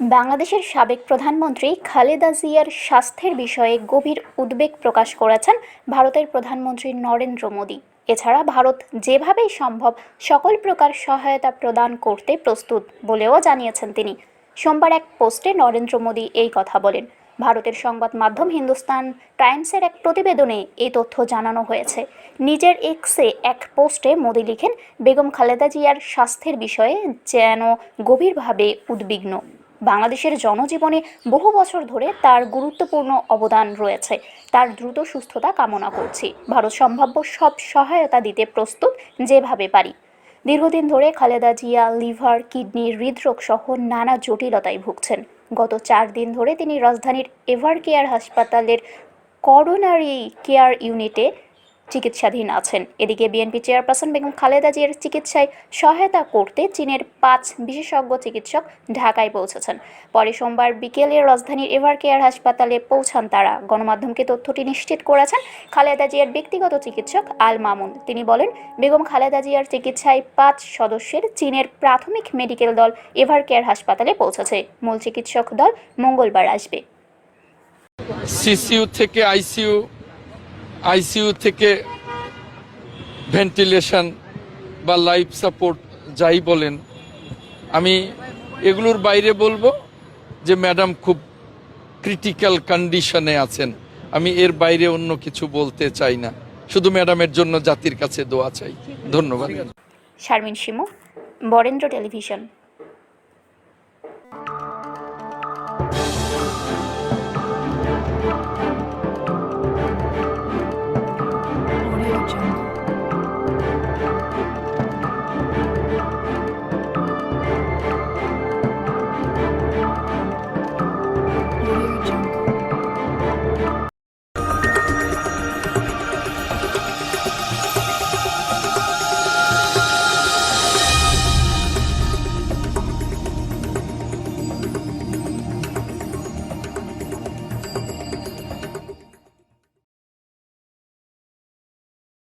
বাংলাদেশের সাবেক প্রধানমন্ত্রী খালেদা জিয়ার স্বাস্থ্যের বিষয়ে গভীর উদ্বেগ প্রকাশ করেছেন ভারতের প্রধানমন্ত্রী নরেন্দ্র মোদী। এছাড়া ভারত যেভাবেই সম্ভব সকল প্রকার সহায়তা প্রদান করতে প্রস্তুত বলেও জানিয়েছেন তিনি। সোমবার এক পোস্টে নরেন্দ্র মোদী এই কথা বলেন। ভারতের সংবাদ মাধ্যম হিন্দুস্তান টাইমসের এক প্রতিবেদনে এই তথ্য জানানো হয়েছে। নিজের এক্সে এক পোস্টে মোদি লিখেন, বেগম খালেদা জিয়ার স্বাস্থ্যের বিষয়ে যেন গভীরভাবে উদ্বিগ্ন। বাংলাদেশের জনজীবনে বহু বছর ধরে তার গুরুত্বপূর্ণ অবদান রয়েছে। তার দ্রুত সুস্থতা কামনা করছি। ভারত সম্ভাব্য সব সহায়তা দিতে প্রস্তুত যেভাবে পারি। দীর্ঘদিন ধরে খালেদা জিয়া, লিভার, কিডনি, হৃদরোগ সহ নানা জটিলতায় ভুগছেন। গত চার দিন ধরে তিনি রাজধানীর এভার কেয়ার হাসপাতালের করোনারি কেয়ার ইউনিটে চিকিৎসাধীন আছেন। এদিকে বিএনপি চেয়ারপারসন বেগম খালেদা জিয়ার চিকিৎসায় সহায়তা করতে চীনের পাঁচ বিশেষজ্ঞ চিকিৎসক ঢাকায় পৌঁছেছেন। পরে সোমবার বিকেলে রাজধানীর এভার কেয়ার হাসপাতালে পৌঁছান তারা। গণমাধ্যমকে তথ্যটি নিশ্চিত করেছেন খালেদা জিয়ার ব্যক্তিগত চিকিৎসক আল মামুন। তিনি বলেন, বেগম খালেদা জিয়ার চিকিৎসায় পাঁচ সদস্যের চীনের প্রাথমিক মেডিকেল দল এভার কেয়ার হাসপাতালে পৌঁছেছে। মূল চিকিৎসক দল মঙ্গলবার আসবে। সিসিইউ থেকে আইসিইউ আইসিইউ থেকে ভেন্টিলেশন বা লাইফ সাপোর্ট যাই বলেন, আমি এগুলোর বাইরে বলব যে ম্যাডাম খুব ক্রিটিক্যাল কন্ডিশনে আছেন। আমি এর বাইরে অন্য কিছু বলতে চাই না। শুধু ম্যাডামের জন্য জাতির কাছে দোয়া চাই। ধন্যবাদ। শারমিন শিমু, বরেন্দ্র টেলিভিশন। 嗯。